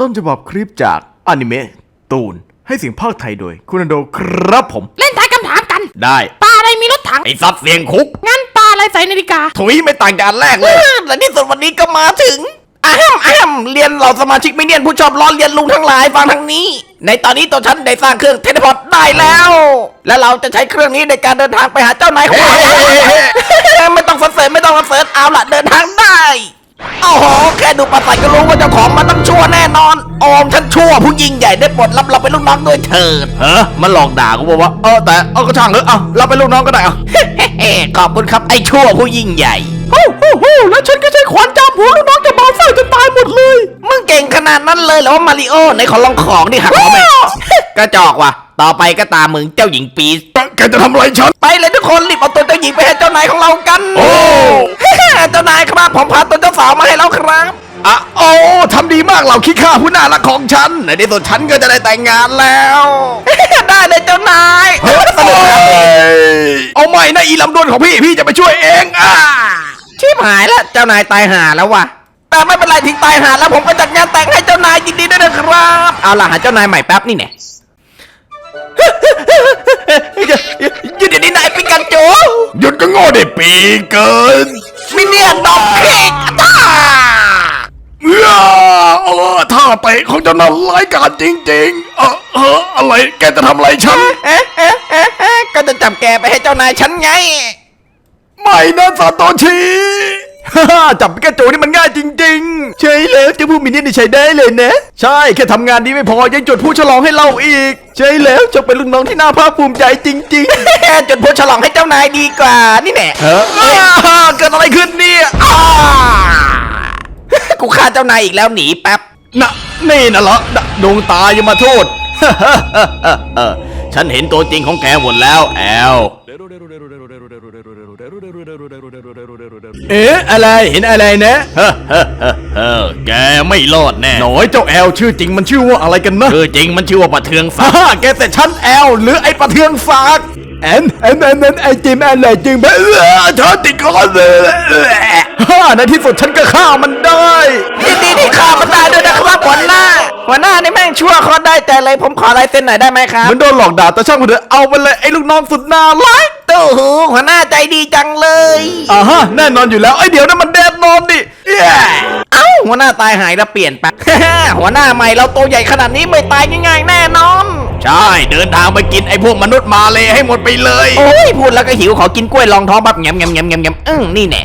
ต้นฉบับคลิปจากอนิเมะตูน ให้เสียงภาคไทยโดย คุณอโดครับผม เล่นทายคำถามกัน ได้ปลาอะไรมีรถถัง ไอ้ซัดเสียงคุก งั้นปลาอะไรใส่นาฬิกา ถุยไม่ต่างจากอันแรกเลยและที่สุดวันนี้ก็มาถึงอ้ามอ้ามเรียนเหล่าสมาชิกไม่เนียนผู้ชอบล้อเลียนลุงทั้งหลายฟังทางนี้ ในตอนนี้ตัวฉันได้สร้างเครื่องเทเลพอร์ตได้แล้ว และเราจะใช้เครื่องนี้ในการเดินทางไปหาเจ้านายของเราไม่ต้องสรรเสริญไม่ต้องสรรเสริญเอาละเดินทางได้โอ้โหแค่ ดูประสาทก็รู้ว่าเจ้าของมันต้องชั่วแน่นอนโอมฉันชั่วผู้ยิ่งใหญ่ได้โปรดรับเราเป็นลูกน้องด้วยเถิดเฮ้มันหลอกด่ากูบอกว่าเออแต่เออก็ช่างเถอะเอาเราเป็นลูกน้องก็ได้เอาเฮ้ขอบคุณครับไอ้ชั่วผู้ยิ่งใหญ่ฮู้ฮู้ฮู้แล้วฉันก็ใช้ขวานจามหัวลูกน้องจะมาใส่จนตายหมดเลยมึงเก่งขนาดนั้นเลยเหรอมาริโอในขอลองของดิหักคอแม่กระจอกว่ะต่อไปก็ตามมึงเจ้าหญิงปีสแกจะทำอะไรฉัน ไปเลยทุกคนรีบเอาตัวเจ้าหญิงไปให้เจ้านายของเรากัน โอ้ เจ้านายครับผมพาตัวเจ้าสาวมาให้แล้วครับ อะโอ้ทำดี มากเหล่าขี้ข้าผู้น่ารักของฉันในที่สุดฉันก็จะได้แต่งงานแล้ว ได้เลยเจ้านายเฮ้ยสนุกครับเอาไม่นะอีลำดวนของพี่พี่จะไปช่วยเองอะชิบหายแล้วเจ้านายตายหาแล้วว่ะแต่ไม่เป็นไรทิ้งตายหาแล้วผมก็จัดงานแต่งให้เจ้านายยินดีด้วยนะครับเอาล่ะหาเจ้านายใหม่แป๊บนี่แน่หยุดเดี๋ยวนี้นายปิกันจูหยุดก็โง่ได้ปีเกินมิเนียนดอกเค้กจ้าเมื่อเออ ท่าเตะของเจ้านั้นร้ายกาจจริงๆ เออเอออะไรแกจะทำอะไรฉัน เอ๊ะเอ๊ะเอ๊ะเอ๊ะก็จะจับแกไปให้เจ้านายฉันไง ไม่นะซาโตชิ ฮ่าจับปิกาจูนี่มันง่ายจริงๆ ใช่แล้วเจ้าผู้มินินี่ใช้ได้เลยนะ ใช่แค่ทำงานดีไม่พอยังจุดผู้ฉลองให้เราอีก ใช่แล้วเจะเป็นลูกน้องที่น่าภาคภูมิใจจริง ๆจุดพูฉลองให้เจ้านายดีกว่านี่แน่เอออ้าเกิดอะไรขึ้นเนี่ยอ้า กูฆ่าเจ้านายอีกแล้วหนีแป๊บน่ะนี่น่ะเหรอน่ะดวงตายังมาโทษ ฉันเห็นตัวจริงของแกหมดแล้วแอล เอ๊ะอะไรเห็นอะไรนะเฮ้เฮ้แกไม่รอดแน่ หน่อยเจ้าแอลชื่อจริงมันชื่อว่าอะไรกันนะชื่อจริงมันชื่อว่าปะเทืองศักดิ์ แกแต่ฉันแอลหรือไอ้ปะเทืองศักดิ์แอนแอนแอนแอนไอจิมแอนอะไรจริงแบบเออเธอติดคอเลย ฮ่าในที่สุดฉันก็ฆ่ามันได้ยินดีที่ฆ่ามันได้ด้วยนะครับหัวหน้า หัวหน้านี่แม่งชั่วคอได้ใจเลยผมขอลายเซ็นหน่อยได้ไหมครับ มันโดนหลอกด่าแต่ช่างมันเถอะเอาไปเลยไอ้ลูกน้องสุดน่ารักตู้หูหัวหน้าใจดีจังเลยอ่าฮะแน่นอนอยู่แล้วไอ้ยเดี๋ยวนั่นมันแดดนอนดิเย้เอ้าหัวหน้าตายหายแล้วเปลี่ยนไป หัวหน้าใหม่เราตัวใหญ่ขนาดนี้ไม่ตายง่ายๆแน่นอน ใช่เดินทางไปกินไอ้พวกมนุษย์มาเลยให้หมดไปเลย โอ้ยพูดแล้วก็หิวขอกินกล้วยรองท้องแบบแงมแงมแงมแงมแงมอืมนี่แน่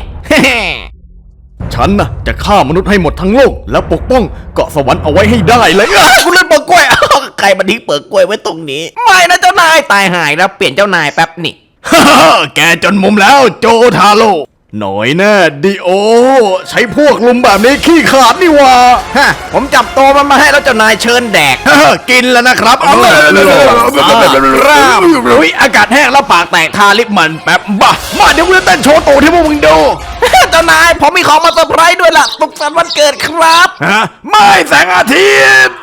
ฉันน่ะจะฆ่ามนุษย์ให้หมดทั้งโลก แล้วปกป้องเกาะสวรรค์เอาไว้ให้ได้เลยอะคุณเล่นเปิดกล้วยใครมาทิ้งเปิดกล้วยไว้ตรงนี้ ไม่นะเจ้านายตายหายแล้วเปลี่ยนเจ้านายแป๊บนี่ ฮ่าฮ่าแกจนมุมแล้วโจทาโร่ หน่อยแน่ดิโอ ใช้พวกลุมแบบนี้ขี้ขาดนี่หว่าฮะผมจับตัวมันมาให้แล้วเจ้านายเชิญแดกฮ่าฮ่ากินแล้วนะครับเอาเลยครับอุ้ยอากาศแห้งแล้วปากแตกทาลิปมันแป๊บบ้ามาเดี๋ยวกูจะเต้นโชว์ตูที่พวกมึงดูเจ้านายผมมีของมาเซอร์ไพรส์ด้วยล่ะสุขสันต์วันเกิดครับ ฮะ ไม่แสงอาทิตย์